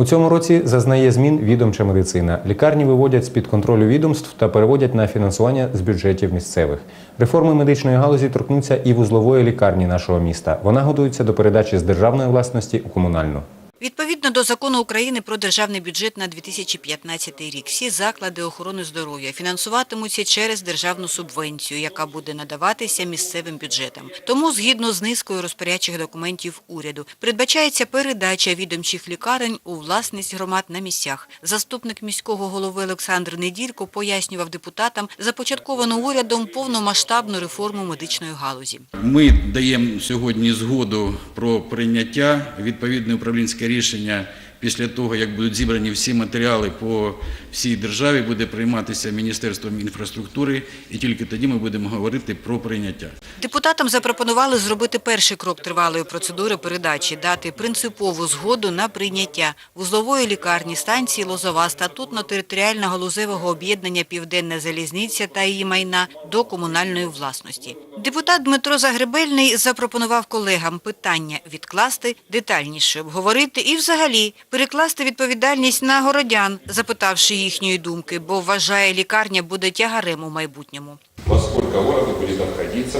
У цьому році зазнає змін відомча медицина. Лікарні виводять з-під контролю відомств та переводять на фінансування з бюджетів місцевих. Реформи медичної галузі торкнуться і вузлової лікарні нашого міста. Вона готується до передачі з державної власності у комунальну. Відповідно до закону України про державний бюджет на 2015 рік, всі заклади охорони здоров'я фінансуватимуться через державну субвенцію, яка буде надаватися місцевим бюджетам. Тому, згідно з низкою розпорядчих документів уряду, передбачається передача відомчих лікарень у власність громад на місцях. Заступник міського голови Олександр Неділько пояснював депутатам започатковану урядом повномасштабну реформу медичної галузі. Ми даємо сьогодні згоду про прийняття відповідне управлінське рішення. Після того, як будуть зібрані всі матеріали по всій державі, буде прийматися Міністерством інфраструктури, і тільки тоді ми будемо говорити про прийняття. Депутатам запропонували зробити перший крок тривалої процедури передачі, дати принципову згоду на прийняття вузлової лікарні станції Лозова статутно-територіального галузевого об'єднання Південна залізниця та її майна до комунальної власності. Депутат Дмитро Загребельний запропонував колегам питання відкласти, детальніше обговорити і взагалі перекласти відповідальність на городян, запитавши їхньої думки, бо вважає, лікарня буде тягарем у майбутньому. во сколько городу будет обходиться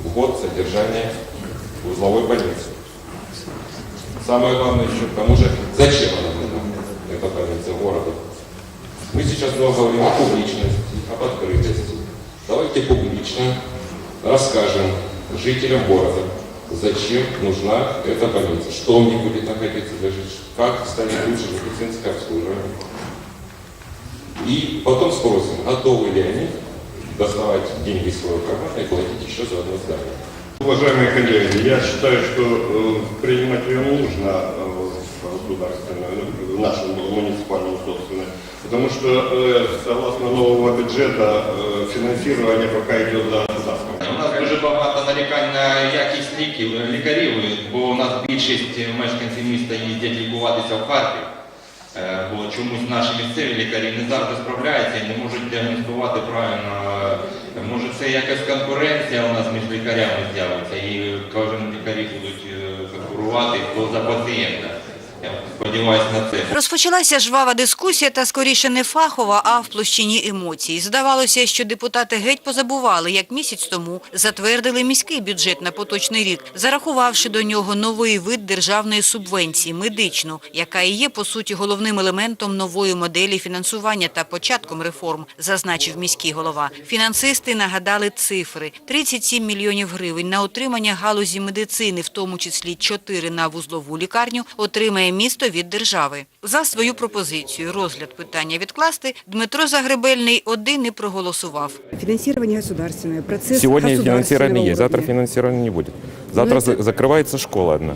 в год содержания узловой больницы. Самое главное еще к тому же, зачем она нужна, эта больница городу. Мы сейчас много говорим о публичности, об открытости. Давайте публично расскажем жителям города, зачем нужна эта больница, что в ней будет находиться для жителей, как станет лучше медицинское обслуживание. И потом спросим, готовы ли они доставать деньги из своего кармана и платить еще за одно здание. Уважаемые коллеги, я считаю, что э, принимать ее нужно э, в государственную, в нашу муниципальную собственность, потому что э, согласно нового бюджета финансирование пока идет за государством. Нарікань на якість ліків, лікарів, бо у нас більшість мешканців міста їздять лікуватися в Харків. Е, Бо чомусь наші місцеві лікарі не завжди справляються і не можуть діагностувати правильно. Е, Може це якась конкуренція у нас між лікарями з'явиться і кожен лікарі будуть е, конкурувати хто за пацієнта. На це. Розпочалася жвава дискусія та скоріше не фахова, а в площині емоцій. Здавалося, що депутати геть позабували, як місяць тому затвердили міський бюджет на поточний рік, зарахувавши до нього новий вид державної субвенції – медичну, яка і є, по суті, головним елементом нової моделі фінансування та початком реформ, зазначив міський голова. Фінансисти нагадали цифри – 37 мільйонів гривень на отримання галузі медицини, в тому числі 4 на вузлову лікарню, отримає місто від держави. За свою пропозицію розгляд питання відкласти Дмитро Загребельний один і проголосував. Фінансування государственное, процес Сьогодні фінансування є, завтра фінансування не буде. Завтра закривається за- школа одна,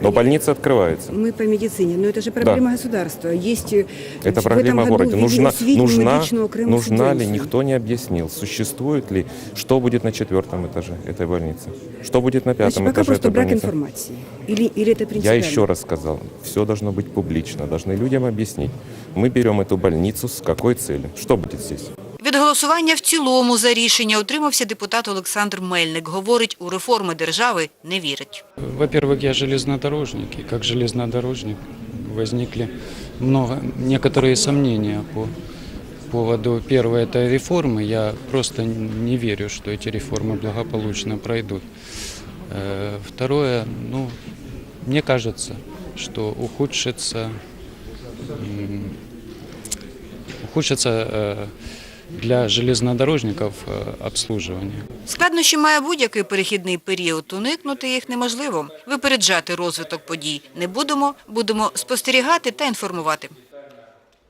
но больница открывается. Мы по медицине, но это же проблема государства. Есть э, Это проблема городе. Нужна, нужна, нужна ли, никто не объяснил, существует ли, что будет на четвертом этаже этой больницы, что будет на пятом Значит, пока этаже просто этой брак больницы. информации. Или, или это Я принципиально? еще раз сказал, все должно быть публично, должны людям объяснить. Мы берем эту больницу с какой целью, что будет здесь. Від голосування в цілому за рішення утримався депутат Олександр Мельник. Говорить, у реформи держави не вірить. Во-первых, я железнодорожник, и как железнодорожник возникли много, некоторые сомнения по поводу первой этой реформы. Я просто не верю, что эти реформы благополучно пройдут. Э, Второе, ну, мне кажется, что ухудшится, м, ухудшится э, для железнодорожників обслуговування. обслуживание. Складнощі має будь-який перехідний період. Уникнути їх неможливо. Випереджати розвиток подій не будемо, будемо спостерігати та інформувати.